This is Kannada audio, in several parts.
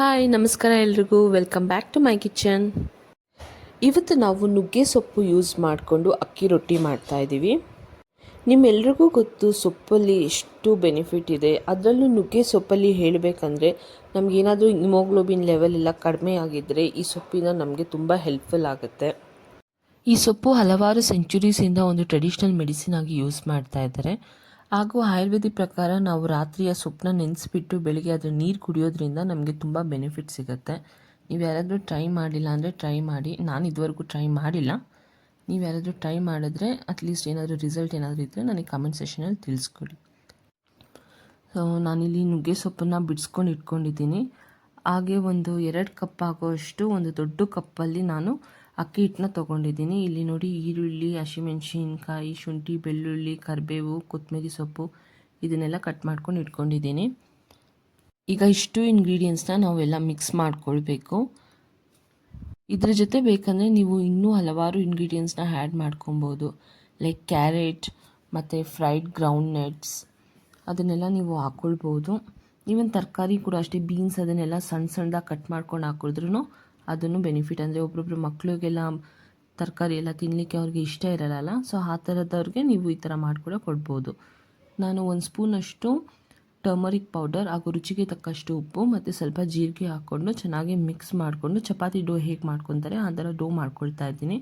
ಹಾಯ್ ನಮಸ್ಕಾರ ಎಲ್ರಿಗೂ. Welcome back to my kitchen ಇವತ್ತು ನಾವು ನುಗ್ಗೆ ಸೊಪ್ಪು ಯೂಸ್ ಮಾಡಿಕೊಂಡು ಅಕ್ಕಿ ರೊಟ್ಟಿ ಮಾಡ್ತಾ ಇದ್ದೀವಿ. ನಿಮ್ಮೆಲ್ರಿಗೂ ಗೊತ್ತು, ಸೊಪ್ಪಲ್ಲಿ ಎಷ್ಟು ಬೆನಿಫಿಟ್ ಇದೆ. ಅದರಲ್ಲೂ ನುಗ್ಗೆ ಸೊಪ್ಪಲ್ಲಿ ಹೇಳಬೇಕಂದ್ರೆ ನಮಗೇನಾದರೂ ಹಿಮೋಗ್ಲೋಬಿನ್ ಲೆವೆಲ್ ಎಲ್ಲ ಕಡಿಮೆ ಆಗಿದ್ದರೆ ಈ ಸೊಪ್ಪಿನ ನಮಗೆ ತುಂಬ ಹೆಲ್ಪ್ಫುಲ್ ಆಗುತ್ತೆ. ಈ ಸೊಪ್ಪು ಹಲವಾರು ಸೆಂಚುರೀಸಿಂದ ಒಂದು ಟ್ರೆಡಿಷ್ನಲ್ ಮೆಡಿಸಿನ್ ಆಗಿ ಯೂಸ್ ಮಾಡ್ತಾ ಇದ್ದಾರೆ. ಹಾಗೂ ಆಯುರ್ವೇದಿಕ್ ಪ್ರಕಾರ ನಾವು ರಾತ್ರಿಯ ಸೊಪ್ಪನ್ನ ನೆನೆಸ್ಬಿಟ್ಟು ಬೆಳಿಗ್ಗೆ ಅದರ ನೀರು ಕುಡಿಯೋದ್ರಿಂದ ನಮಗೆ ತುಂಬ ಬೆನಿಫಿಟ್ ಸಿಗುತ್ತೆ. ನೀವು ಯಾರಾದರೂ ಟ್ರೈ ಮಾಡಿಲ್ಲ ಅಂದರೆ ಟ್ರೈ ಮಾಡಿ. ನಾನು ಇದುವರೆಗೂ ಟ್ರೈ ಮಾಡಿಲ್ಲ. ನೀವು ಯಾರಾದರೂ ಟ್ರೈ ಮಾಡಿದ್ರೆ ಅಟ್ಲೀಸ್ಟ್ ಏನಾದರೂ ರಿಸಲ್ಟ್ ಏನಾದರೂ ಇದ್ದರೆ ನನಗೆ ಕಮೆಂಟ್ ಸೆಷನಲ್ಲಿ ತಿಳಿಸ್ಕೊಡಿ. ಸೊ ನಾನಿಲ್ಲಿ ನುಗ್ಗೆ ಸೊಪ್ಪನ್ನು ಬಿಡಿಸ್ಕೊಂಡು ಇಟ್ಕೊಂಡಿದ್ದೀನಿ. ಹಾಗೆ ಒಂದು ಎರಡು ಕಪ್ ಆಗೋಷ್ಟು ಒಂದು ದೊಡ್ಡ ಕಪ್ಪಲ್ಲಿ ನಾನು ಅಕ್ಕಿ ಹಿಟ್ಟನ್ನ ತೊಗೊಂಡಿದ್ದೀನಿ. ಇಲ್ಲಿ ನೋಡಿ ಈರುಳ್ಳಿ, ಹಸಿಮೆಣ್ಸಿನ್ಕಾಯಿ, ಶುಂಠಿ, ಬೆಳ್ಳುಳ್ಳಿ, ಕರಿಬೇವು ಕೊತ್ತಂಬರಿ ಸೊಪ್ಪು ಇದನ್ನೆಲ್ಲ ಕಟ್ ಮಾಡ್ಕೊಂಡು ಇಟ್ಕೊಂಡಿದ್ದೀನಿ. ಈಗ ಇಷ್ಟು ಇಂಗ್ರೀಡಿಯೆಂಟ್ಸ್ನ ನಾವೆಲ್ಲ ಮಿಕ್ಸ್ ಮಾಡ್ಕೊಳ್ಬೇಕು. ಇದರ ಜೊತೆ ಬೇಕಂದರೆ ನೀವು ಇನ್ನೂ ಹಲವಾರು ಇಂಗ್ರೀಡಿಯೆಂಟ್ಸ್ನ ಆ್ಯಡ್ ಮಾಡ್ಕೊಬೋದು ಲೈಕ್ ಕ್ಯಾರೆಟ್ ಮತ್ತು ಫ್ರೈಡ್ ಗ್ರೌಂಡ್ ನಟ್ಸ್ ಅದನ್ನೆಲ್ಲ ನೀವು ಹಾಕ್ಕೊಳ್ಬೋದು ಈವನ್ ತರಕಾರಿ ಕೂಡ ಅಷ್ಟೇ ಬೀನ್ಸ್ ಅದನ್ನೆಲ್ಲ ಸಣ್ಣ ಸಣ್ಣದಾಗಿ ಕಟ್ ಮಾಡ್ಕೊಂಡು ಹಾಕಿದ್ರೂ ಅದನ್ನು ಬೆನಿಫಿಟ್ ಅಂದರೆ ಒಬ್ಬೊಬ್ರು ಮಕ್ಕಳಿಗೆಲ್ಲ ತರಕಾರಿ ಎಲ್ಲ ತಿನ್ನಲಿಕ್ಕೆ ಅವ್ರಿಗೆ ಇಷ್ಟ ಇರಲ್ಲ ಸೊ ಆ ಥರದವ್ರಿಗೆ ನೀವು ಈ ಥರ ಮಾಡಿಕೊಡ ಕೊಡ್ಬೋದು. ನಾನು ಒಂದು ಸ್ಪೂನಷ್ಟು ಟರ್ಮರಿಕ್ ಪೌಡರ್ ಹಾಗೂ ರುಚಿಗೆ ತಕ್ಕಷ್ಟು ಉಪ್ಪು ಮತ್ತು ಸ್ವಲ್ಪ ಜೀರಿಗೆ ಹಾಕ್ಕೊಂಡು ಚೆನ್ನಾಗಿ ಮಿಕ್ಸ್ ಮಾಡಿಕೊಂಡು ಚಪಾತಿ ಡೋ ಹೇಗೆ ಮಾಡ್ಕೊತಾರೆ ಆ ಥರ ಡೋ ಮಾಡ್ಕೊಳ್ತಾ ಇದ್ದೀನಿ.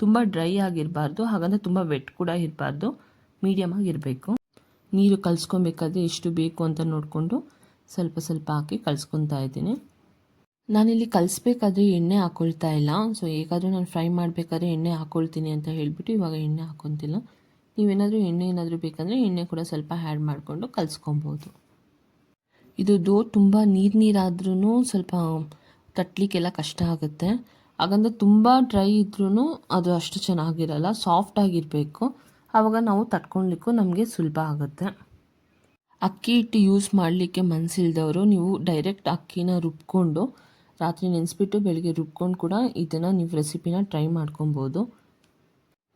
ತುಂಬ ಡ್ರೈ ಆಗಿರಬಾರ್ದು, ಹಾಗಂದರೆ ತುಂಬ ವೆಟ್ ಕೂಡ ಇರಬಾರ್ದು ಮೀಡಿಯಮ್ ಆಗಿರಬೇಕು ನೀರು ಕಲಿಸ್ಕೊಬೇಕಾದ್ರೆ ಎಷ್ಟು ಬೇಕು ಅಂತ ನೋಡಿಕೊಂಡು ಸ್ವಲ್ಪ ಸ್ವಲ್ಪ ಹಾಕಿ ಕಲಿಸ್ಕೊತಾ ಇದ್ದೀನಿ. ನಾನಿಲ್ಲಿ ಕಲಿಸ್ಬೇಕಾದ್ರೆ ಎಣ್ಣೆ ಹಾಕ್ಕೊಳ್ತಾ ಇಲ್ಲ. ಸೊ ಹೇಗಾದರೂ ನಾನು ಫ್ರೈ ಮಾಡಬೇಕಾದ್ರೆ ಎಣ್ಣೆ ಹಾಕ್ಕೊಳ್ತೀನಿ ಅಂತ ಹೇಳಿಬಿಟ್ಟು ಇವಾಗ ಎಣ್ಣೆ ಹಾಕ್ಕೊತಿಲ್ಲ ನೀವೇನಾದರೂ ಎಣ್ಣೆ ಏನಾದರೂ ಬೇಕಂದರೆ ಎಣ್ಣೆ ಕೂಡ ಸ್ವಲ್ಪ ಆ್ಯಡ್ ಮಾಡಿಕೊಂಡು ಕಲಿಸ್ಕೊಬೋದು. ಇದು ದೋ ತುಂಬ ನೀರು ನೀರಾದ್ರೂ ಸ್ವಲ್ಪ ತಟ್ಟಲಿಕ್ಕೆಲ್ಲ ಕಷ್ಟ ಆಗುತ್ತೆ. ಹಾಗಂದ್ರೆ ತುಂಬ ಡ್ರೈ ಇದ್ರೂ ಅದು ಅಷ್ಟು ಚೆನ್ನಾಗಿರಲ್ಲ ಸಾಫ್ಟಾಗಿರಬೇಕು ಆವಾಗ ನಾವು ತಟ್ಕೊಳ್ಲಿಕ್ಕೂ ನಮಗೆ ಸುಲಭ ಆಗುತ್ತೆ. ಅಕ್ಕಿ ಹಿಟ್ಟು ಯೂಸ್ ಮಾಡಲಿಕ್ಕೆ ಮನಸ್ಸಿಲ್ದವರು ನೀವು ಡೈರೆಕ್ಟ್ ಅಕ್ಕಿನ ರುಬ್ಕೊಂಡು ರಾತ್ರಿ ನೆನೆಸ್ಬಿಟ್ಟು ಬೆಳಗ್ಗೆ ರುಬ್ಕೊಂಡು ಕೂಡ ಇದನ್ನು ನೀವು ರೆಸಿಪಿನ ಟ್ರೈ ಮಾಡ್ಕೊಬೋದು.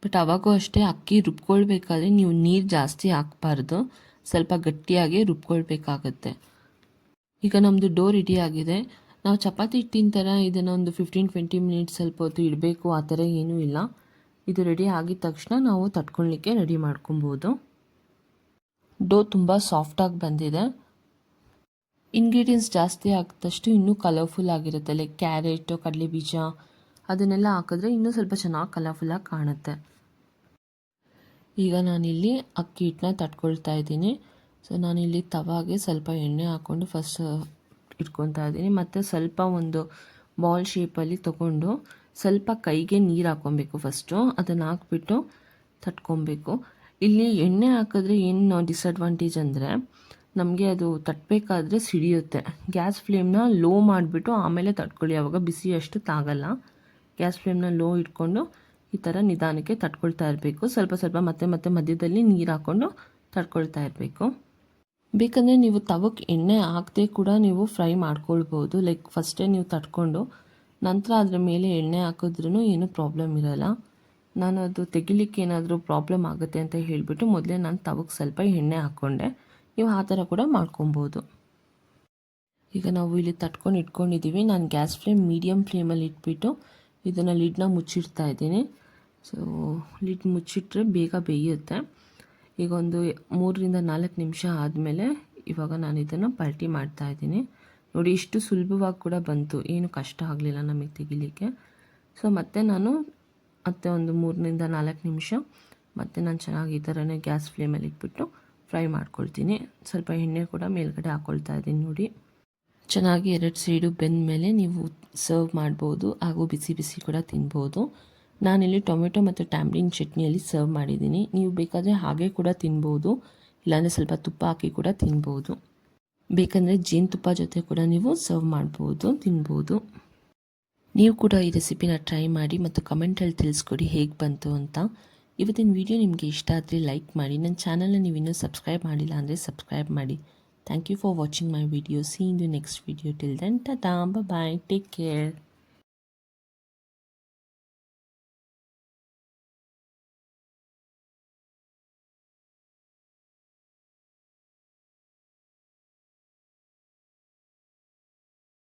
ಬಟ್ ಅವಾಗೂ ಅಷ್ಟೇ ಅಕ್ಕಿ ರುಬ್ಕೊಳ್ಬೇಕಾದ್ರೆ ನೀವು ನೀರು ಜಾಸ್ತಿ ಹಾಕ್ಬಾರ್ದು. ಸ್ವಲ್ಪ ಗಟ್ಟಿಯಾಗಿ ರುಬ್ಕೊಳ್ಬೇಕಾಗತ್ತೆ. ಈಗ ನಮ್ಮದು ಡೋ ರೆಡಿ ಆಗಿದೆ. ನಾವು ಚಪಾತಿ ಹಿಟ್ಟಿನ ಥರ ಇದನ್ನು ಒಂದು ಫಿಫ್ಟೀನ್ ಟ್ವೆಂಟಿ ಮಿನಿಟ್ಸ್ ಸ್ವಲ್ಪ ಹೊತ್ತು ಇಡಬೇಕು, ಆ ಥರ ಏನೂ ಇಲ್ಲ. ಇದು ರೆಡಿ ಆಗಿದ ತಕ್ಷಣ ನಾವು ತಟ್ಕೊಳ್ಲಿಕ್ಕೆ ರೆಡಿ ಮಾಡ್ಕೊಬೋದು. ಡೋ ತುಂಬ ಸಾಫ್ಟಾಗಿ ಬಂದಿದೆ. ಇಂಗ್ರೀಡಿಯೆಂಟ್ಸ್ ಜಾಸ್ತಿ ಹಾಕಿದಷ್ಟು ಇನ್ನೂ ಕಲರ್ಫುಲ್ ಆಗಿರುತ್ತೆ ಲೈಕ್ ಕ್ಯಾರೆಟು ಕಡಲೆ ಬೀಜ, ಅದನ್ನೆಲ್ಲ ಹಾಕಿದ್ರೆ ಇನ್ನೂ ಸ್ವಲ್ಪ ಚೆನ್ನಾಗಿ ಕಲರ್ಫುಲ್ಲಾಗಿ ಕಾಣುತ್ತೆ. ಈಗ ನಾನಿಲ್ಲಿ ಅಕ್ಕಿ ಹಿಟ್ಟನ್ನ ತಟ್ಕೊಳ್ತಾ ಇದ್ದೀನಿ. ಸೊ ನಾನಿಲ್ಲಿ ತವಾಗೆ ಸ್ವಲ್ಪ ಎಣ್ಣೆ ಹಾಕ್ಕೊಂಡು ಫಸ್ಟ್ ಇಟ್ಕೊತಾ ಇದ್ದೀನಿ. ಮತ್ತು ಸ್ವಲ್ಪ ಒಂದು ಬಾಲ್ ಶೇಪಲ್ಲಿ ತೊಗೊಂಡು ಸ್ವಲ್ಪ ಕೈಗೆ ನೀರು ಹಾಕ್ಕೊಬೇಕು ಫಸ್ಟು ಅದನ್ನು ಹಾಕ್ಬಿಟ್ಟು ತಟ್ಕೊಬೇಕು ಇಲ್ಲಿ ಎಣ್ಣೆ ಹಾಕಿದ್ರೆ ಏನು ಡಿಸ್ಅಡ್ವಾಂಟೇಜ್ ಅಂದರೆ ನಮಗೆ ಅದು ತಟ್ಟಬೇಕಾದ್ರೆ ಸಿಡಿಯುತ್ತೆ. ಗ್ಯಾಸ್ ಫ್ಲೇಮ್ನ ಲೋ ಮಾಡಿಬಿಟ್ಟು ಆಮೇಲೆ ತಟ್ಕೊಳ್ಳಿ. ಆವಾಗ ಬಿಸಿ ಅಷ್ಟು ತಾಗಲ್ಲ ಗ್ಯಾಸ್ ಫ್ಲೇಮ್ನ ಲೋ ಇಟ್ಕೊಂಡು ಈ ಥರ ನಿಧಾನಕ್ಕೆ ತಟ್ಕೊಳ್ತಾ ಇರಬೇಕು. ಸ್ವಲ್ಪ ಸ್ವಲ್ಪ ಮತ್ತೆ ಮತ್ತೆ ಮಧ್ಯದಲ್ಲಿ ನೀರು ಹಾಕ್ಕೊಂಡು ತಟ್ಕೊಳ್ತಾ ಇರಬೇಕು. ಬೇಕಂದರೆ ನೀವು ತವಕ್ಕೆ ಎಣ್ಣೆ ಹಾಕದೆ ಕೂಡ ನೀವು ಫ್ರೈ ಮಾಡ್ಕೊಳ್ಬೋದು. ಲೈಕ್ ಫಸ್ಟೇ ನೀವು ತಟ್ಕೊಂಡು ನಂತರ ಅದರ ಮೇಲೆ ಎಣ್ಣೆ ಹಾಕಿದ್ರೂ ಏನೂ ಪ್ರಾಬ್ಲಮ್ ಇರೋಲ್ಲ. ನಾನು ಅದು ತೆಗಿಲಿಕ್ಕೆ ಏನಾದರೂ ಪ್ರಾಬ್ಲಮ್ ಆಗುತ್ತೆ ಅಂತ ಹೇಳಿಬಿಟ್ಟು ಮೊದಲೇ ನಾನು ತವಕ್ಕೆ ಸ್ವಲ್ಪ ಎಣ್ಣೆ ಹಾಕ್ಕೊಂಡೆ ನೀವು ಆ ಥರ ಕೂಡ ಮಾಡ್ಕೊಬೋದು. ಈಗ ನಾವು ಇಲ್ಲಿ ತಟ್ಕೊಂಡು ಇಟ್ಕೊಂಡಿದ್ದೀವಿ. ನಾನು ಗ್ಯಾಸ್ ಫ್ಲೇಮ್ ಮೀಡಿಯಮ್ ಫ್ಲೇಮಲ್ಲಿ ಇಟ್ಬಿಟ್ಟು ಇದನ್ನು ಲಿಡ್ನ ಮುಚ್ಚಿಡ್ತಾ ಇದ್ದೀನಿ. ಸೊ ಲಿಡ್ ಮುಚ್ಚಿಟ್ರೆ ಬೇಗ ಬೇಯುತ್ತೆ. ಈಗ ಒಂದು ಮೂರರಿಂದ ನಾಲ್ಕು ನಿಮಿಷ ಆದಮೇಲೆ ಇವಾಗ ನಾನು ಇದನ್ನು ಪಲ್ಟಿ ಮಾಡ್ತಾ ಇದ್ದೀನಿ. ನೋಡಿ, ಇಷ್ಟು ಸುಲಭವಾಗಿ ಕೂಡ ಬಂತು. ಏನು ಕಷ್ಟ ಆಗಲಿಲ್ಲ ನಮಗೆ ತೆಗಿಲಿಕ್ಕೆ. ಸೊ ಮತ್ತೆ ನಾನು ಮತ್ತೆ ಒಂದು ಮೂರರಿಂದ ನಾಲ್ಕು ನಿಮಿಷ ಮತ್ತೆ ನಾನು ಚೆನ್ನಾಗಿ ಈ ಥರನೇ ಗ್ಯಾಸ್ ಫ್ಲೇಮಲ್ಲಿ ಇಟ್ಬಿಟ್ಟು ಫ್ರೈ ಮಾಡ್ಕೊಳ್ತೀನಿ. ಸ್ವಲ್ಪ ಎಣ್ಣೆ ಕೂಡ ಮೇಲ್ಗಡೆ ಹಾಕ್ಕೊಳ್ತಾ ಇದ್ದೀನಿ ನೋಡಿ. ಚೆನ್ನಾಗಿ ಎರಡು ಸೈಡು ಬೆಂದ ಮೇಲೆ ನೀವು ಸರ್ವ್ ಮಾಡ್ಬೋದು ಹಾಗೂ ಬಿಸಿ ಬಿಸಿ ಕೂಡ ತಿನ್ಬೋದು. ನಾನಿಲ್ಲಿ ಟೊಮೆಟೊ ಮತ್ತು ಟ್ಯಾಂಬ್ಲಿನ್ ಚಟ್ನಿಯಲ್ಲಿ ಸರ್ವ್ ಮಾಡಿದ್ದೀನಿ. ನೀವು ಬೇಕಾದರೆ ಹಾಗೆ ಕೂಡ ತಿನ್ಬೋದು, ಇಲ್ಲಾಂದರೆ ಸ್ವಲ್ಪ ತುಪ್ಪ ಹಾಕಿ ಕೂಡ ತಿನ್ಬೋದು. ಬೇಕಂದರೆ ಜೇನುತುಪ್ಪ ಜೊತೆ ಕೂಡ ನೀವು ಸರ್ವ್ ಮಾಡ್ಬೋದು, ತಿನ್ಬೋದು. ನೀವು ಕೂಡ ಈ ರೆಸಿಪಿನ ಟ್ರೈ ಮಾಡಿ ಮತ್ತು ಕಮೆಂಟಲ್ಲಿ ತಿಳಿಸ್ಕೊಡಿ ಹೇಗೆ ಬಂತು ಅಂತ. ಇವತ್ತಿನ ವಿಡಿಯೋ ನಿಮಗೆ ಇಷ್ಟ ಆದರೆ ಲೈಕ್ ಮಾಡಿ. ನನ್ನ ಚಾನಲ್ನ ನೀವು ಇನ್ನೂ ಸಬ್ಸ್ಕ್ರೈಬ್ ಮಾಡಿಲ್ಲ ಅಂದರೆ ಸಬ್ಸ್ಕ್ರೈಬ್ ಮಾಡಿ. Thank you for watching my video see in next video till then tata bye take care